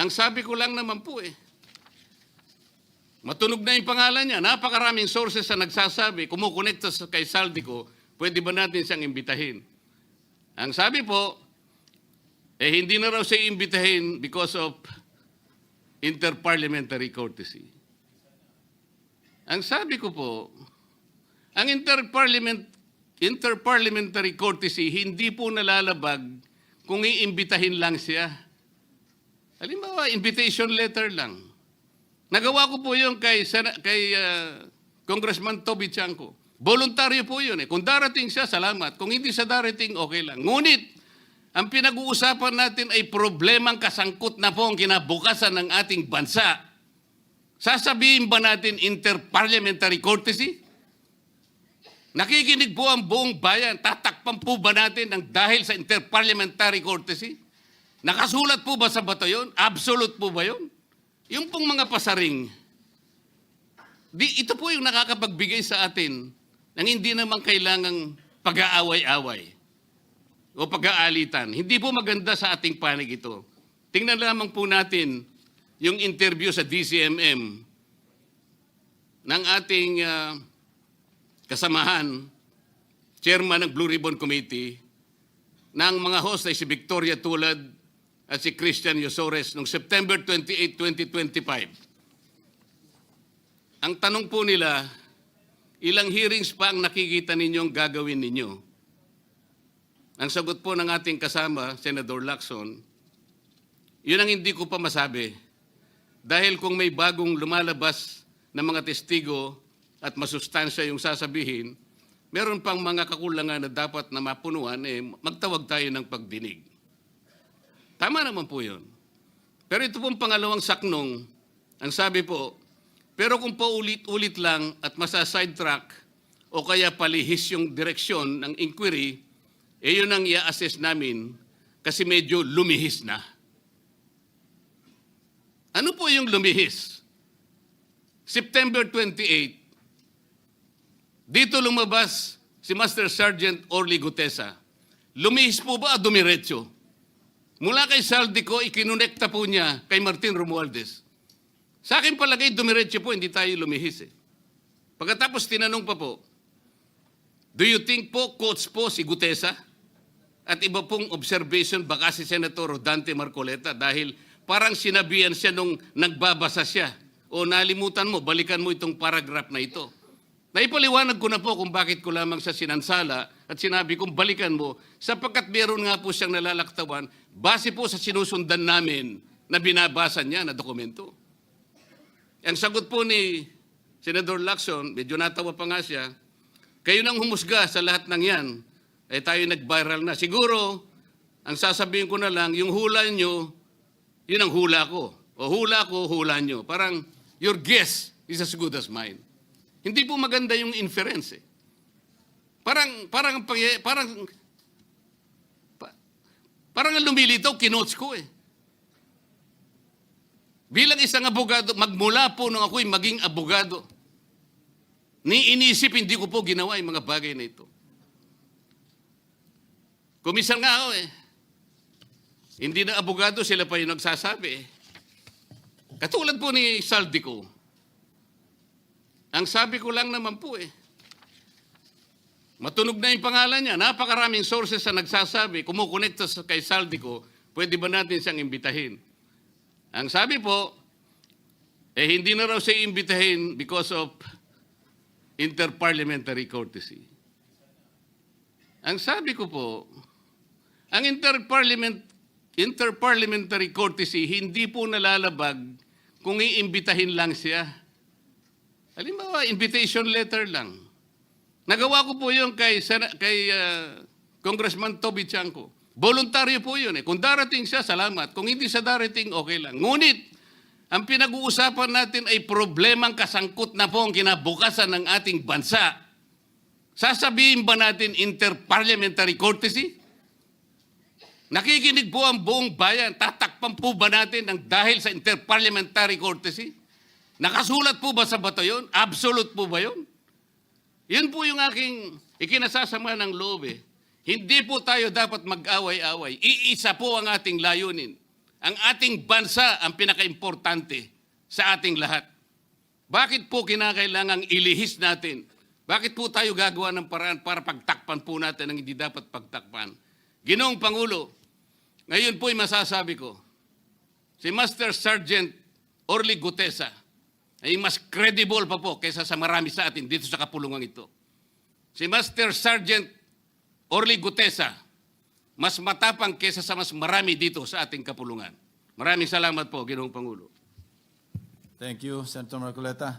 Ang sabi ko lang naman po eh, matunog na yung pangalan niya. Napakaraming sources na nagsasabi, kumukonekta sa kay Saldico, pwede ba natin siyang imbitahin? Ang sabi po, eh hindi na raw siya imbitahin because of interparliamentary courtesy. Ang sabi ko po, ang interparliament, interparliamentary courtesy hindi po nalalabag kung iimbitahin lang siya. Halimbawa, invitation letter lang. Nagawa ko po yun kay, Sena- kay ah, Congressman Toby Chanko. Voluntaryo po yun eh. Kung darating siya, salamat. Kung hindi siya darating, okay lang. Ngunit, ang pinag-uusapan natin ay problemang kasangkot na po ang kinabukasan ng ating bansa. Sasabihin ba natin interparliamentary courtesy? Nakikinig po ang buong bayan. Tatakpan po ba natin ang dahil sa interparliamentary courtesy? Nakasulat po ba sa bato yun? Absolute po ba yun? Yung pong mga pasaring, di, ito po yung nakakapagbigay sa atin ng hindi naman kailangang pag-aaway-away o pag-aalitan. Hindi po maganda sa ating panig ito. Tingnan lamang po natin yung interview sa DCMM ng ating ah, kasamahan, chairman ng Blue Ribbon Committee, ng mga host ay si Victoria Tulad at si Christian Yosores noong September 28, 2025. Ang tanong po nila, ilang hearings pa ang nakikita ninyong gagawin ninyo? Ang sagot po ng ating kasama, Senador Lacson, yun ang hindi ko pa masabi. Dahil kung may bagong lumalabas na mga testigo at masustansya yung sasabihin, meron pang mga kakulangan na dapat na mapunuan, eh, magtawag tayo ng pagdinig. Tama naman po yun. Pero ito pong pangalawang saknong, ang sabi po, pero kung paulit-ulit lang at masa-sidetrack o kaya palihis yung direksyon ng inquiry, eh yun ang i-assess namin kasi medyo lumihis na. Ano po yung lumihis? September 28, dito lumabas si Master Sergeant Orly Gutesa. Lumihis po ba o dumiretso? Mula kay Saldico, ikinonekta po niya kay Martin Romualdez. Sa akin palagay, dumiretso po, hindi tayo lumihis eh. Pagkatapos tinanong pa po, do you think po, coach po si Gutesa? At iba pong observation, baka si Senator Dante Marcoleta dahil parang sinabihan siya nung nagbabasa siya. O nalimutan mo, balikan mo itong paragraph na ito. Naipaliwanag ko na po kung bakit ko lamang sa sinansala at sinabi kong balikan mo sapagkat meron nga po siyang nalalaktawan base po sa sinusundan namin na binabasa niya na dokumento. Ang sagot po ni Senador Lacson, medyo natawa pa nga siya, kayo nang humusga sa lahat ng yan, eh tayo nag-viral na. Siguro, ang sasabihin ko na lang, yung hula nyo, yun ang hula ko. O hula ko, hula nyo. Parang, your guess is as good as mine. Hindi po maganda yung inference eh. Parang, parang, parang, pa- parang ang lumilitaw, kinotes ko eh. Bilang isang abogado, magmula po nung ako'y maging abogado, ni inisip, hindi ko po ginawa yung mga bagay na ito. Kumisan nga ako eh. Hindi na abogado, sila pa yung nagsasabi eh. Katulad po ni Saldico, ang sabi ko lang naman po eh, matunog na yung pangalan niya. Napakaraming sources na nagsasabi, kumukonekta sa kay Saldico, pwede ba natin siyang imbitahin? Ang sabi po, eh hindi na raw siya imbitahin because of interparliamentary courtesy. Ang sabi ko po, ang interparliament, interparliamentary courtesy hindi po nalalabag kung iimbitahin lang siya. Halimbawa, invitation letter lang. Nagawa ko po yun kay, kay ah, Congressman Toby Chanko. Voluntaryo po yun eh. Kung darating siya, salamat. Kung hindi siya darating, okay lang. Ngunit, ang pinag-uusapan natin ay problemang kasangkot na po ang kinabukasan ng ating bansa. Sasabihin ba natin interparliamentary courtesy? Nakikinig po ang buong bayan. Tatakpan po ba natin ang dahil sa interparliamentary courtesy? Nakasulat po ba sa bato yun? Absolute po ba yun? Yun po yung aking ikinasasama ng loob eh. Hindi po tayo dapat mag-away-away. Iisa po ang ating layunin. Ang ating bansa ang pinakaimportante sa ating lahat. Bakit po kinakailangang ilihis natin? Bakit po tayo gagawa ng paraan para pagtakpan po natin ang hindi dapat pagtakpan? Ginoong Pangulo, ngayon po'y masasabi ko, si Master Sergeant Orly Gutesa ay mas credible pa po kaysa sa marami sa atin dito sa kapulungan ito. Si Master Sergeant Orly Gutesa, mas matapang kaysa sa mas marami dito sa ating kapulungan. Maraming salamat po, Ginoong Pangulo. Thank you, Senator Marcoleta.